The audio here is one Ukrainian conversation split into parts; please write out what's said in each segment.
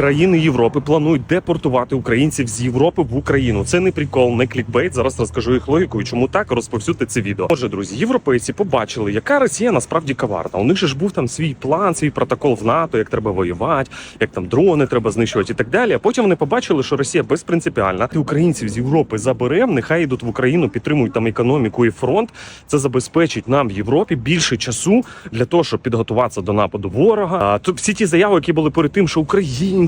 країни Європи планують депортувати українців з Європи в Україну. Це не прикол, не клікбейт. Зараз розкажу їх логіку і чому так розповсюдьте це відео. Отже, друзі, європейці побачили, яка Росія насправді коварна. У них ж був там свій план, свій протокол в НАТО, як треба воювати, як там дрони треба знищувати і так далі. А потім вони побачили, що Росія безпринципіальна. Ти українців з Європи заберемо, нехай йдуть в Україну, підтримують там економіку і фронт. Це забезпечить нам в Європі більше часу для того, щоб підготуватися до нападу ворога. А то всі ті заяви, які були перед тим, що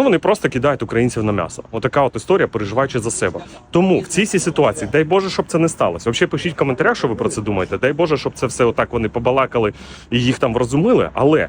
Ну, вони просто кидають українців на м'ясо. Отака от історія, переживаючи за себе. Тому в цій ситуації, дай Боже, щоб це не сталося. Взагалі пишіть в коментарях, що ви про це думаєте. Дай Боже, щоб це все отак вони побалакали і їх там врозумили. Але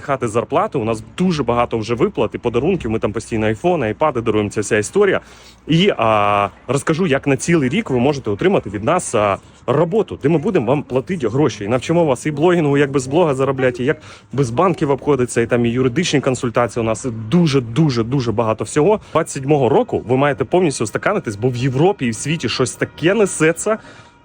хати зарплати. У нас дуже багато вже виплат і подарунків. Ми там постійно айфони, айпади даруємо ця вся історія. І а, розкажу, як на цілий рік ви можете отримати від нас а, роботу, де ми будемо вам платити гроші. І навчимо вас і блогінгу, як без блога заробляти, і як без банків обходиться, і там і юридичні консультації. У нас дуже дуже дуже багато всього. 27-го року ви маєте повністю устаканитись, бо в Європі і в світі щось таке несеться.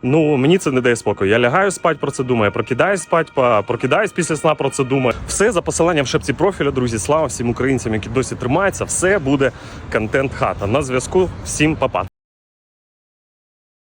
Ну мені це не дає спокою. Я лягаю спать про це думаю, прокидаюсь спать, па- прокидаюсь після сна про це думаю. Все за посиланням в шепці профіля, друзі. Слава всім українцям, які досі тримаються. Все буде контент хата. На зв'язку. Всім па-па.